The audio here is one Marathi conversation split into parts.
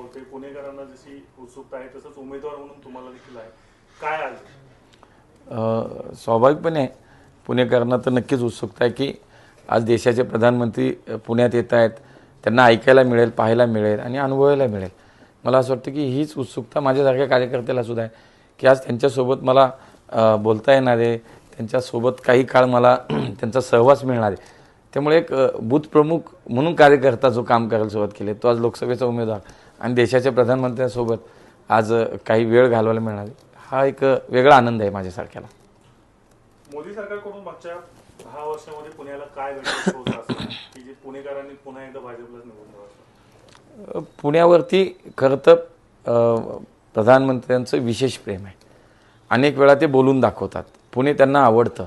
होते पुणेकरांना जशी उत्सुकता आहे तसंच उमेदवार म्हणून तुम्हाला देखील आहे. काय आज? स्वाभाविकपणे पुणेकरांना तर नक्कीच उत्सुकता आहे की आज देशाचे प्रधानमंत्री पुण्यात येत आहेत. त्यांना ऐकायला मिळेल पाहायला मिळेल आणि अनुभवायला मिळेल. मला असं वाटतं की हीच उत्सुकता माझ्यासारख्या कार्यकर्त्याला सुद्धा आहे की आज त्यांच्यासोबत मला बोलता येणार आहे. त्यांच्यासोबत काही काळ मला त्यांचा सहवास मिळणार आहे. त्यामुळे एक बूथप्रमुख म्हणून कार्यकर्ता जो काम करायला सुरुवात केली तो आज लोकसभेचा उमेदवार. आणि देशाच्या प्रधानमंत्र्यांसोबत आज काही वेळ घालवायला आहे. हा एक वेगळा आनंद आहे माझ्यासारख्याला. मोदी सरकारकडून मागच्या दहा वर्षामध्ये पुण्याला काय की जे पुणेकरांनी पुन्हा एकदा निवडून असं? पुण्यावरती खरं तर प्रधानमंत्र्यांचं विशेष प्रेम आहे. अनेक वेळा ते बोलून दाखवतात. पुणे त्यांना आवडतं.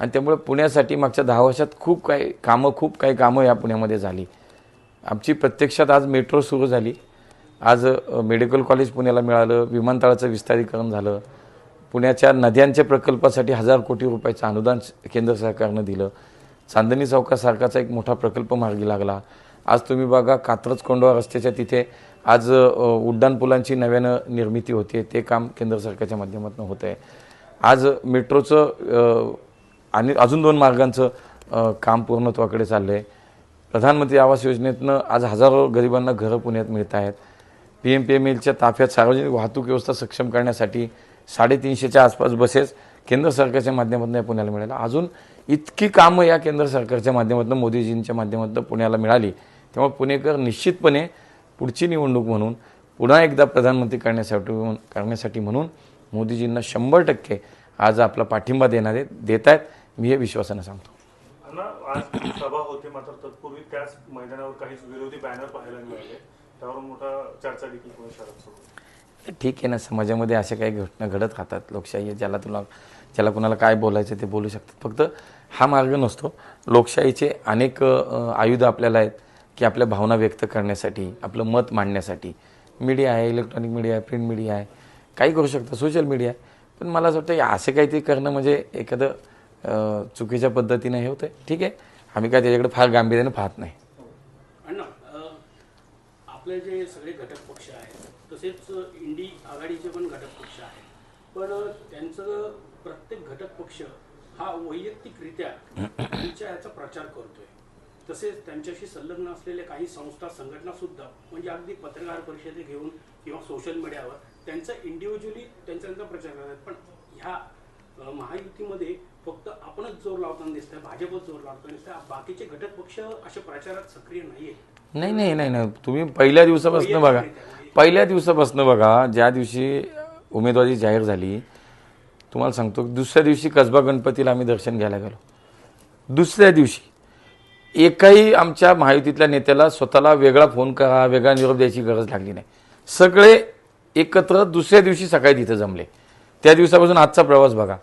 आणि त्यामुळे पुण्यासाठी मागच्या दहा वर्षात खूप काही कामं खूप काही कामं या पुण्यामध्ये झाली. आमची प्रत्यक्षात आज मेट्रो सुरू झाली. आज मेडिकल कॉलेज पुण्याला मिळालं विमानतळाचं विस्तारीकरण झालं. पुण्याच्या नद्यांच्या प्रकल्पासाठी हजार कोटी रुपयाचं अनुदान केंद्र सरकारनं दिलं. चांदणी चौकासारखाचा एक मोठा प्रकल्प मार्गी लागला. आज तुम्ही बघा कात्रज कोंडवा रस्त्याच्या तिथे आज उड्डाणपुलांची नव्यानं निर्मिती होते. ते काम केंद्र सरकारच्या माध्यमातून होतं आहे. आज मेट्रोचं आणि अजून दोन मार्गांचं काम पूर्णत्वाकडे चाललं आहे प्रधानमंत्री आवास योजनेतनं आज हजारो गरिबांना घरं पुण्यात मिळत आहेत पी एम पी एम एलच्या ताफ्यात सार्वजनिक वाहतूक व्यवस्था सक्षम करण्यासाठी साडेतीनशेच्या आसपास बसेस केंद्र सरकारच्या माध्यमातून या पुण्याला मिळाल्या. अजून इतकी कामं या केंद्र सरकारच्या माध्यमातून मोदीजींच्या माध्यमातून पुण्याला मिळाली. त्यामुळे पुणेकर निश्चितपणे पुढची निवडणूक म्हणून पुन्हा एकदा प्रधानमंत्री करण्यासाठी करण्यासाठी म्हणून मोदीजींना शंभर टक्के आज आपला पाठिंबा देणार आहेत देत आहेत. मी हे विश्वासानं सांगतो. आज सभा होते मात्र तत्पूर्वी त्याच मैदानावर काही विरोधी बॅनर पाहायला मिळाले. त्यावर मोठा चर्चा देखील पुणे शहरात सुरू आहे. ठीक आहे ना समाजामध्ये अशा काही घटना घडत राहतात लोकशाही आहे ज्याला तुला ज्याला कुणाला काय बोलायचं ते बोलू शकतात. फक्त हा मार्ग नसतो. लोकशाहीचे अनेक अ, आपल्याला आहेत की आपल्या भावना व्यक्त करण्यासाठी आपलं मत मांडण्यासाठी. मीडिया आहे इलेक्ट्रॉनिक मीडिया आहे प्रिंट मीडिया आहे. काही करू शकतं सोशल मीडिया आहे. पण मला असं वाटतं की असं काहीतरी करणं म्हणजे एखादं अ, चुकीच्या पद्धतीनं हे होतं ठीक आहे? आम्ही काय त्याच्याकडे फार गांभीर्यानं पाहत नाही. आपले जे सगळे घटक पक्ष आहेत तसेच इंडी आघाडीचे पण घटक पक्ष आहेत. पण त्यांचं प्रत्येक घटक पक्ष हा वैयक्तिकरित्या त्यांच्या याचा प्रचार करतोय. तसेच त्यांच्याशी संलग्न असलेल्या काही संस्था संघटना सुद्धा म्हणजे अगदी पत्रकार परिषदे घेऊन किंवा सोशल मीडियावर त्यांचा इंडिव्हिज्युअली त्यांचा त्यांचा प्रचार करतात. पण ह्या महायुतीमध्ये फक्त आपणच जोर लावताना दिसतंय भाजपच जोर लावताना दिसतंय बाकीचे घटक पक्ष अशा प्रचारात सक्रिय नाहीये. नाही नाही नाही नाही. तुम्ही पहिल्या दिवसापासून बघा. पहिल्या दिवसापासून बघा ज्या दिवशी उमेदवारी जाहीर झाली तुम्हाला सांगतो दुसऱ्या दिवशी कसबा गणपतीला आम्ही दर्शन घ्यायला गेलो. दुसऱ्या दिवशी एकाही आमच्या महायुतीतल्या नेत्याला स्वतःला वेगळा फोन करा वेगळा निरोप द्यायची गरज लागली नाही. सगळे एकत्र दुसऱ्या दिवशी सकाळी तिथे जमले. त्या दिवसापासून आजचा प्रवास बघा.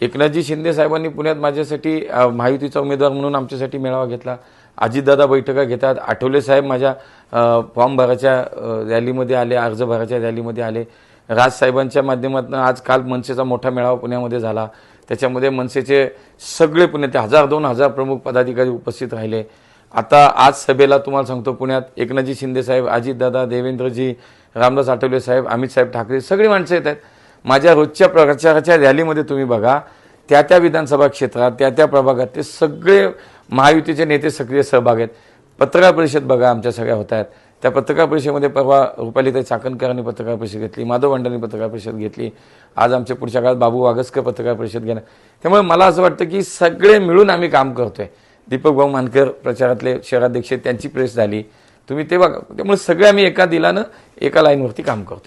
एकनाथजी शिंदे साहेबांनी पुण्यात माझ्यासाठी महायुतीचा उमेदवार म्हणून आमच्यासाठी मेळावा घेतला. अजितदादा बैठका घेतात. आठवले साहेब माझ्या फॉर्म भराच्या रॅलीमध्ये आले अर्ज भराच्या रॅलीमध्ये आले. राजसाहेबांच्या माध्यमातून आज काल मनसेचा मोठा मेळावा पुण्यामध्ये झाला. त्याच्यामध्ये मनसेचे सगळे पुण्यात हजार दोन हजार प्रमुख पदाधिकारी उपस्थित राहिले. आता आज सभेला तुम्हाला सांगतो पुण्यात एकनाथजी शिंदे साहेब अजितदादा देवेंद्रजी रामदास आठवले साहेब अमित साहेब ठाकरे सगळी माणसं येत आहेत. माझ्या रोजच्या प्रचाराच्या रॅलीमध्ये तुम्ही बघा त्या त्या विधानसभा क्षेत्रात त्या त्या प्रभागात ते सगळे महायुतीचे नेते सक्रिय सहभाग आहेत. पत्रकार परिषद बघा आमच्या सगळ्या होत आहेत. त्या पत्रकार परिषदेमध्ये परवा रुपालीताई चाकणकरांनी पत्रकार परिषद घेतली माधव भांडांनी पत्रकार परिषद घेतली आज आमच्या पुढच्या काळात बाबू वागसकर पत्रकार परिषद घेणार. त्यामुळे मला असं वाटतं की सगळे मिळून आम्ही काम करतोय. दीपक भाऊ मानकर प्रचारातले शहराध्यक्ष त्यांची प्रेस झाली. तुम्ही ते बघा. त्यामुळे सगळे आम्ही एका दिलानं एका लाईनवरती काम करतो